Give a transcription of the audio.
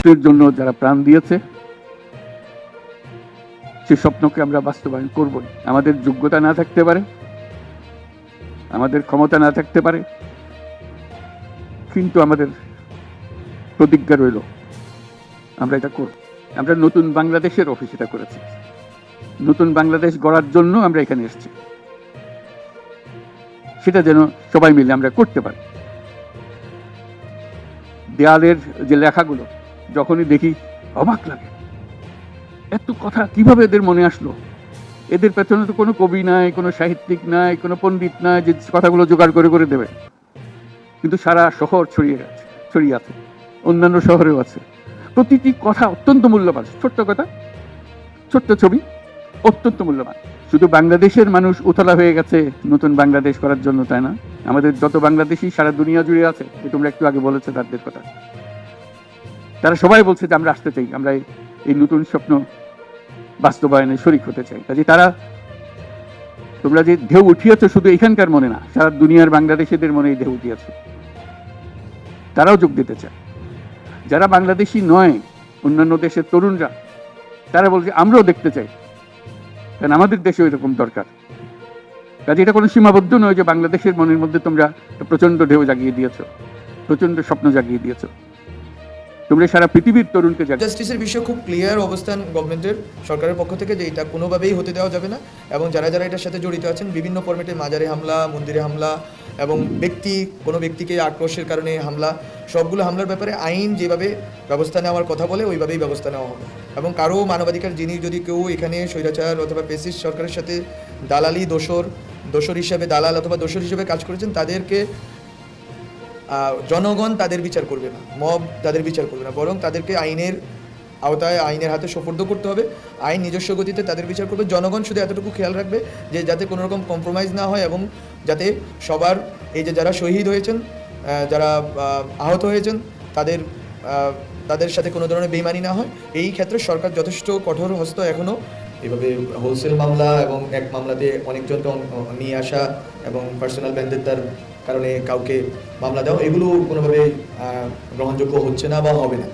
রাষ্ট্রের জন্য যারা প্রাণ দিয়েছে, সে স্বপ্নকে আমরা বাস্তবায়ন করবই। আমাদের যোগ্যতা না থাকতে পারে, আমাদের ক্ষমতা না থাকতে পারে, কিন্তু আমাদের প্রতিজ্ঞা রইল, আমরা এটা করব। আমরা নতুন বাংলাদেশের অফিস এটা করেছি। নতুন বাংলাদেশ গড়ার জন্য আমরা এখানে এসেছি। সেটা যেন সবাই মিলে আমরা করতে পারি। দেয়ালের যে লেখাগুলো যখনই দেখি অবাক লাগে। এত কথা কীভাবে এদের মনে আসলো? এদের পেছনে তো কোনো কবি নাই, কোনো সাহিত্যিক নাই, কোনো পণ্ডিত নাই যে কথাগুলো জোগাড় করে করে দেবে। কিন্তু সারা শহর ছড়িয়ে গেছে, ছড়িয়ে আছে, অন্যান্য শহরেও আছে। প্রতিটি কথা অত্যন্ত মূল্যবান। ছোট্ট কথা, ছোট্ট ছবি, অত্যন্ত মূল্যবান। শুধু বাংলাদেশের মানুষ উতলা হয়ে গেছে নতুন বাংলাদেশ করার জন্য, তাই না? আমাদের যত বাংলাদেশি সারা দুনিয়া জুড়ে আছে তোমরা একটু আগে বলেছে তাদের কথা। তারা সবাই বলছে যে আমরা আসতে চাই, আমরা এই- নতুন স্বপ্ন বাস্তবায়নে শরিক হতে চাই। কাজে তারা তোমরা যে ঢেউ উঠিয়েছো, শুধু এখানকার মনে না, সারা দুনিয়ার বাংলাদেশিদের মনে এই ঢেউ উঠিয়েছে। তারাও যোগ দিতে চায়। যারা বাংলাদেশি নয়, অন্যান্য দেশের তরুণরা, তারা বলছে, আমরাও দেখতে চাই। কারণ আমাদের দেশে এরকম দরকার। কাজে এটা কোনো সীমাবদ্ধ নয় যে বাংলাদেশের মনের মধ্যে তোমরা প্রচণ্ড ঢেউ জাগিয়ে দিয়েছ প্রচণ্ড স্বপ্ন জাগিয়ে দিয়েছ। তোমরা সারা পৃথিবীর তরুণকে জাস্টিসের বিষয়ে খুব ক্লিয়ার অবস্থান গভর্নমেন্টের সরকারের পক্ষ থেকে যে এটা কোনোভাবেই হতে দেওয়া যাবে না। এবং যারা যারা এটার সাথে জড়িত আছেন, বিভিন্ন ফরম্যাটে মাজারে হামলা, মন্দিরে হামলা, এবং ব্যক্তি, কোনো ব্যক্তিকে আক্রোশের কারণে হামলা, সবগুলো হামলার ব্যাপারে আইন যেভাবে ব্যবস্থা নেওয়ার কথা বলে, ওইভাবেই ব্যবস্থা নেওয়া হবে। এবং কারও মানবাধিকার, যিনি যদি কেউ এখানে স্বৈরাচার অথবা পেসিস সরকারের সাথে দালালি দোসর দোসর হিসাবে দালাল অথবা দোসর হিসেবে কাজ করেছেন, তাদেরকে জনগণ তাদের বিচার করবে না, মব তাদের বিচার করবে না, বরং তাদেরকে আইনের আওতায়, আইনের হাতে সোপর্দ করতে হবে, আইন নিজস্ব গতিতে তাদের বিচার করবে, জনগণ শুধু এতটুকু খেয়াল রাখবে যে যাতে কোনো রকম কম্প্রোমাইজ না হয় এবং যাতে সবার এই যে যারা শহীদ হয়েছেন যারা আহত হয়েছেন, তাদের তাদের সাথে কোনো ধরনের বেইমানি না হয়, এই ক্ষেত্রে সরকার যথেষ্ট কঠোর হস্ত এখনও এভাবে হোলসেল মামলা এবং এক মামলাতে অনেকজনকে অন- নিয়ে আসা এবং পার্সোনাল ব্যান্ডের কারণে কাউকে মামলা দেওয়া এগুলো কোনোভাবে গ্রহণযোগ্য হচ্ছে না বা হবে না।